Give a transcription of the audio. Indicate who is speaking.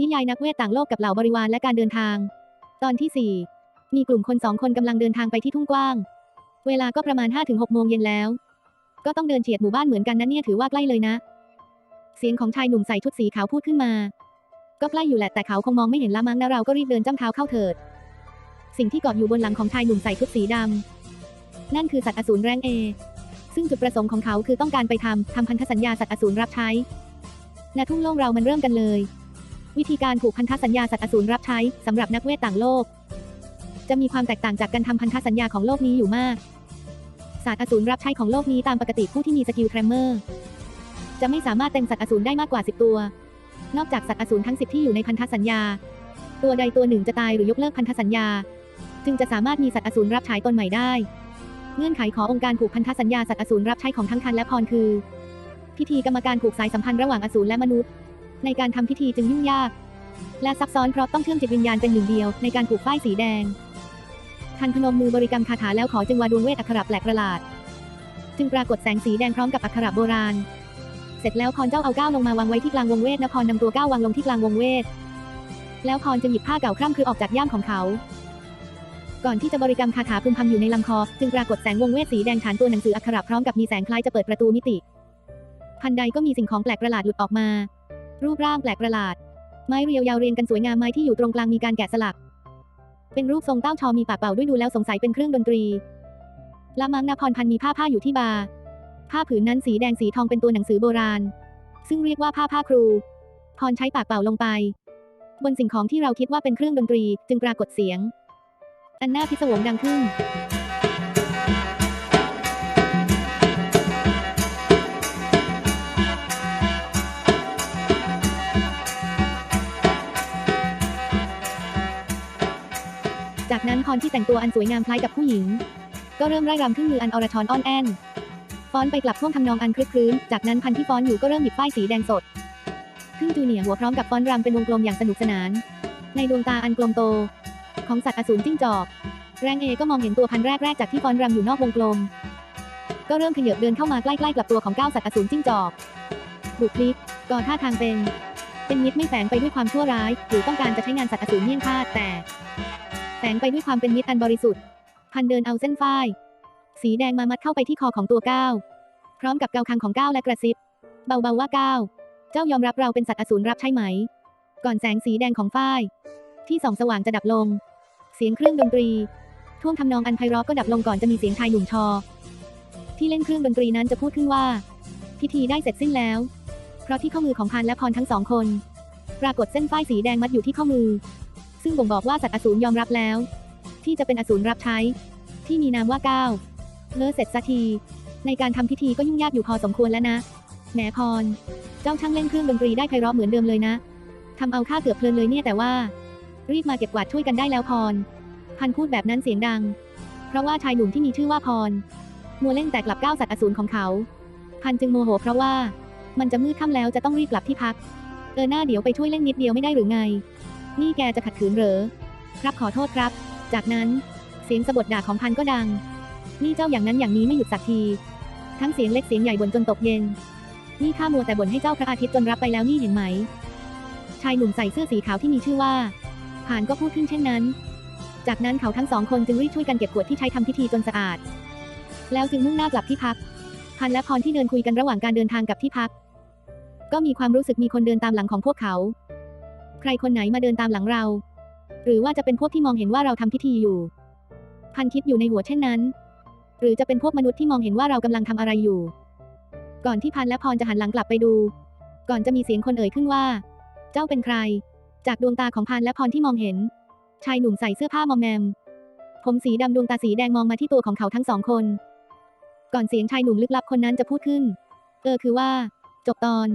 Speaker 1: นิยายนักเวทต่างโลกกับเหล่าบริวารและการเดินทาง ตอนที่ 4 มีกลุ่มคนสองคนกำลังเดินทางไปที่ทุ่งกว้าง เวลาก็ประมาณ 5-6 โมงเย็นแล้ว ก็ต้องเดินเฉียดหมู่บ้านเหมือนกันนะเนี่ยถือว่าใกล้เลยนะ เสียงของชายหนุ่มใส่ชุดสีขาวพูดขึ้นมา ก็ใกล้อยู่แหละแต่เขาคงมองไม่เห็นละมั้งนะเราก็รีบเดินจ้ำเท้าเข้าเถิด สิ่งที่เกาะอยู่บนหลังของชายหนุ่มใส่ชุดสีดำนั่นคือสัตว์อสูรแรงเอซึ่งจุดประสงค์ของเขาคือต้องการไปทำทำพันธสัญญาสัตว์อสูรรับใช้ณทุ่งโล่งเรามันเริ่มกันเลย วิธีการผูกพันธสัญญาสัตว์อสูรรับใช้สำหรับนักเวทต่างโลก จะมีความแตกต่างจากการทำพันธสัญญาของโลกนี้อยู่มากศาสตร์อสูรรับใช้ของโลกนี้ตามปกติผู้ที่มีสกิลแครมเมอร์ จะไม่สามารถเต็มสัตว์อสูรได้มากกว่า 10 ตัว นอกจากสัตว์อสูรทั้ง 10 ที่อยู่ในพันธสัญญา ตัวใดตัวหนึ่งจะตายหรือยกเลิกพันธสัญญา จึงจะสามารถมีสัตว์อสูรรับใช้ตนใหม่ได้ เงื่อนไขขององค์การผูกพันธสัญญาสัตว์อสูรรับใช้ของทั้งคันและพรคือ พิธีกรรมการผูกสายสัมพันธ์ระหว่างอสูรและมนุษย์ ในการทำพิธีจึงยุ่งยาก และซับซ้อนเพราะต้องเชื่อมจิตวิญญาณเป็นหนึ่งเดียวในการผูกฝ้ายสีแดงทันพนมมือบริกรรมคาถาแล้วขอจึงวาดวงเวทอักขระแปลกประหลาด จึงปรากฏแสงสีแดงพร้อมกับอักขระโบราณ เสร็จแล้วพรเจ้าเอาก้าวลงมาวางไว้ที่กลางวงเวทนะพรนำตัวก้าววางลงที่กลางวงเวท แล้วพรจึงหยิบผ้าเก่าคร่ำคือออกจากย่ามของเขา ก่อนที่จะบริกรรมคาถาพึมพำอยู่ในลำคอ จึงปรากฏแสงวงเวทสีแดงฐานตัวหนังสืออักขระพร้อมกับมีแสงคล้ายจะเปิดประตูมิติ พันใดก็มีสิ่งของแปลกประหลาดหลุดออกมา รูปร่างแปลกประหลาด ไม้เรียวยาวเรียงกันสวยงามไม้ที่อยู่ตรงกลางมีการแกะสลัก เป็นรูปทรงเต้าชอมีปากเป่าด้วยดูแล้วสงสัยเป็นเครื่องดนตรีละมังนาพรพันมีผ้าผ้าอยู่ที่บาร์ผ้าผืนนั้นสีแดงสีทองเป็นตัวหนังสือโบราณ ซึ่งเรียกว่าผ้าผ้าครู พรใช้ปากเป่าลงไป บนสิ่งของที่เราคิดว่าเป็นเครื่องดนตรีจึงปรากฏเสียง อันน่าพิศวงดังขึ้น จากนั้นพรที่แต่งตัวอันสวยงามคล้ายกับผู้หญิง ก็เริ่มไร่รำขึ้นมืออันอรชรอ้อนแอนฟ้อนไปกลับท่วงทำนองอันคลึกครื้น จากนั้นพันที่ฟ้อนอยู่ก็เริ่มหยิบป้ายสีแดงสดขึ้นจูเนียหัวพร้อมกับฟ้อนรำเป็นวงกลมอย่างสนุกสนาน ในดวงตาอันกลมโต ของสัตว์อสูรจิ้งจอก แรงเอก็มองเห็นตัวพันแรกแรกจากที่ฟ้อนรำอยู่นอกวงกลม ก็เริ่มขยับเดินเข้ามาใกล้ๆกับตัวของก้าสัตว์อสูรจิ้งจอก บุคลิกก่อท่าทางเป็น เป็นมิตรไม่แฝงไปด้วยความชั่วร้าย หรือต้องการจะใช้งานสัตว์อสูรเมี่ยงคาดแต่ แฝงไปด้วยความเป็นมิตรอันบริสุทธิ์ พันเดินเอาเส้นฝ้าย สีแดงมามัดเข้าไปที่คอของตัวก้าวพร้อมกับเกาคางของก้าวและกระซิบ เบาๆว่าก้าวเจ้ายอมรับเราเป็นสัตว์อสูรรับใช่ไหม ก่อนแสงสีแดงของฝ้าย ที่ส่องสว่างจะดับลง เสียงเครื่องดนตรี ท่วงทำนองอันไพเราะก็ดับลงก่อนจะมีเสียงชายหนุ่มชอ ที่เล่นเครื่องดนตรีนั้นจะพูดขึ้นว่า พิธีได้เสร็จสิ้นแล้ว เพราะที่ข้อมือของพันและพรทั้งสองคน ปรากฏเส้นฝ้ายสีแดงมัดอยู่ที่ข้อมือ ซึ่งบ่งบอกว่าสัตว์อสูรยอมรับแล้ว ที่จะเป็นอสูรรับใช้ ที่มีนามว่าก้าวเลิศเสร็จสักที ในการทำพิธีก็ยุ่งยากอยู่พอสมควรแล้วนะแหมพร เจ้าช่างเล่นเครื่องดนตรีได้ไพเราะเหมือนเดิมเลยนะทำเอาข้าเกือบเพลินเลยเนี่ยแต่ว่า รีบมาเก็บกวาดช่วยกันได้แล้วพร พันพูดแบบนั้นเสียงดัง เพราะว่าชายหนุ่มที่มีชื่อว่าพร มัวเล่นแต่กลับก้าวสัตว์อสูรของเขา พันจึงโมโหเพราะว่า มันจะมืดค่ำแล้วจะต้องรีบกลับที่พัก เออหน้าเดี๋ยวไปช่วยเล่นนิดเดียวไม่ได้หรือไง นี่แกจะขัดขืนเหรอ ครับขอโทษครับ จากนั้นเสียงสะบดด่าของพันก็ดัง นี่เจ้าอย่างนั้นอย่างนี้ไม่หยุดสักที ทั้งเสียงเล็กเสียงใหญ่บ่นจนตกเย็น นี่ข้ามัวแต่บ่นให้เจ้าพระอาทิตย์จนรับไปแล้วนี่เห็นไหม ชายหนุ่มใส่เสื้อสีขาวที่มีชื่อว่าผ่านก็พูดขึ้นเช่นนั้น จากนั้นเขาทั้งสองคนจึงรีบช่วยกันเก็บขวดที่ใช้ทำพิธีจนสะอาด แล้วจึงมุ่งหน้ากลับที่พัก พันและพรที่เดินคุยกันระหว่างการเดินทางกับที่พัก ก็มีความรู้สึกมีคนเดินตามหลังของพวกเขา ใครคนไหนมาเดินตามหลังเรา หรือว่าจะเป็นพวกที่มองเห็นว่าเราทำพิธีอยู่ พันคิดอยู่ในหัวเช่นนั้น หรือจะเป็นพวกมนุษย์ที่มองเห็นว่าเรากำลังทำอะไรอยู่ ก่อนที่พันและพรจะหันหลังกลับไปดู ก่อนจะมีเสียงคนเอ่ยขึ้นว่า เจ้าเป็นใคร จากดวงตาของพันและพรที่มองเห็น ชายหนุ่มใส่เสื้อผ้ามอมแมม ผมสีดำดวงตาสีแดงมองมาที่ตัวของเขาทั้งสองคน ก่อนเสียงชายหนุ่มลึกลับคนนั้นจะพูดขึ้น เออคือว่า จบตอน